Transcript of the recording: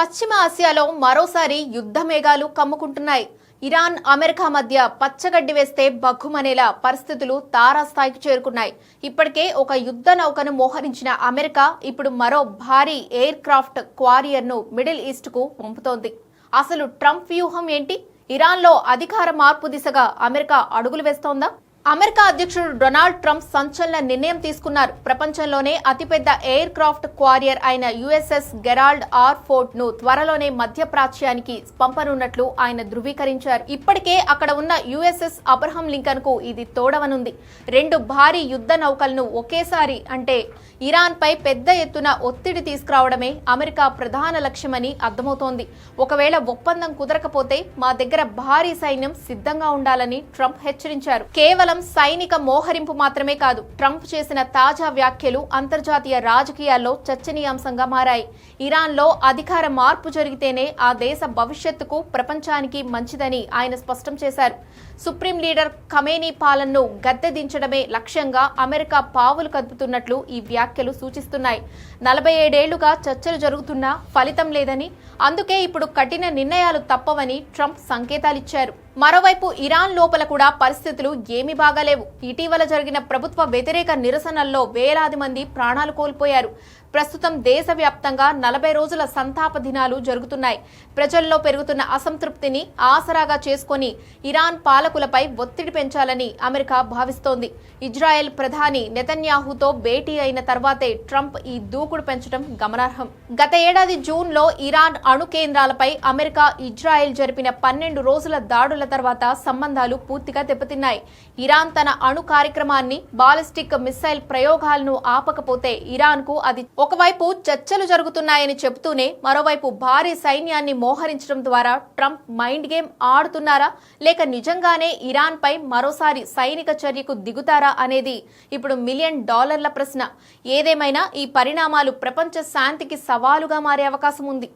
పశ్చిమ ఆసియాలో మరోసారి యుద్ధ మేఘాలు కమ్ముకుంటున్నాయి. ఇరాన్ అమెరికా మధ్య పచ్చగడ్డి వేస్తే బగ్గుమనేలా పరిస్థితులు తారాస్థాయికి చేరుకున్నాయి. ఇప్పటికే ఒక యుద్ధ నౌకను మోహరించిన అమెరికా ఇప్పుడు మరో భారీ ఎయిర్ క్రాఫ్ట్ క్వారియర్ను మిడిల్ ఈస్ట్కు పంపుతోంది. అసలు ట్రంప్ వ్యూహం ఏంటి? ఇరాన్లో అధికార మార్పు దిశగా అమెరికా అడుగులు వేస్తోందా? అమెరికా అధ్యక్షుడు డొనాల్డ్ ట్రంప్ సంచలన నిర్ణయం తీసుకున్నారు. ప్రపంచంలోనే అతిపెద్ద ఎయిర్ క్రాఫ్ట్ క్వారియర్ అయిన యుఎస్ఎస్ గెరాల్డ్ ఆర్ ఫోర్ట్ను త్వరలోనే మధ్య ప్రాచ్యానికి పంపనున్నట్లు ఆయన ధృవీకరించారు. ఇప్పటికే అక్కడ ఉన్న యుఎస్ఎస్ అబ్రహం లింకన్కు ఇది తోడవనుంది. రెండు భారీ యుద్ధ నౌకలను ఒకేసారి అంటే ఇరాన్ పై పెద్ద ఎత్తున ఒత్తిడి తీసుకురావడమే అమెరికా ప్రధాన లక్ష్యమని అర్థమవుతోంది. ఒకవేళ ఒప్పందం కుదరకపోతే మా దగ్గర భారీ సైన్యం సిద్ధంగా ఉండాలని ట్రంప్ హెచ్చరించారు. కేవలం సైనిక మోహరింపు మాత్రమే కాదు ట్రంప్ చేసిన తాజా వ్యాఖ్యలు అంతర్జాతీయ రాజకీయాల్లో చర్చనీయాంశంగా మారాయి. ఇరాన్లో అధికార మార్పు జరిగితేనే ఆ దేశ భవిష్యత్తుకు ప్రపంచానికి మంచిదని ఆయన స్పష్టం చేశారు. సుప్రీం లీడర్ ఖమేనీ పాలనను గద్దె దించడమే లక్ష్యంగా అమెరికా పావులు కదుపుతున్నట్లు ఈ వ్యాఖ్యలు సూచిస్తున్నాయి. నలభై ఏడేళ్ళుగా చర్చలు జరుగుతున్నా ఫలితం లేదని అందుకే ఇప్పుడు కఠిన నిర్ణయాలు తప్పవని ట్రంప్ సంకేతాలిచ్చారు. మరోవైపు ఇరాన్ లోపల కూడా పరిస్థితులు ఏమీ బాగాలేవు. ఇటీవల జరిగిన ప్రభుత్వ వ్యతిరేక నిరసనల్లో వేలాది మంది ప్రాణాలు కోల్పోయారు. ప్రస్తుతం దేశవ్యాప్తంగా నలభై రోజుల సంతాప దినాలు జరుగుతున్నాయి. ప్రజల్లో పెరుగుతున్న అసంతృప్తిని ఆసరాగా చేసుకొని ఇరాన్ పాలకులపై ఒత్తిడి పెంచాలని అమెరికా భావిస్తోంది. ఇజ్రాయెల్ ప్రధాని నెతన్యాహుతో భేటీ అయిన తర్వాతే ట్రంప్ ఈ దూకుడు పెంచడం గమనార్హం. గత ఏడాది జూన్లో ఇరాన్ అణు కేంద్రాలపై అమెరికా ఇజ్రాయెల్ జరిపిన పన్నెండు రోజుల దాడుల తర్వాత సంబంధాలు పూర్తిగా దెబ్బతిన్నాయి. ఇరాన్ తన అణు కార్యక్రమాన్ని బాలిస్టిక్ మిస్సైల్ ప్రయోగాలను ఆపకపోతే ఇరాన్కు అది ఒకవైపు చర్చలు జరుగుతున్నాయని చెబుతూనే మరోవైపు భారీ సైన్యాన్ని మోహరించడం ద్వారా ట్రంప్ మైండ్ గేమ్ ఆడుతున్నారా? లేక నిజంగానే ఇరాన్పై మరోసారి సైనిక చర్యకు దిగుతారా అనేది ఇప్పుడు మిలియన్ డాలర్ల ప్రశ్న. ఏదేమైనా ఈ పరిణామాలు ప్రపంచ శాంతికి సవాలుగా మారే అవకాశం ఉంది.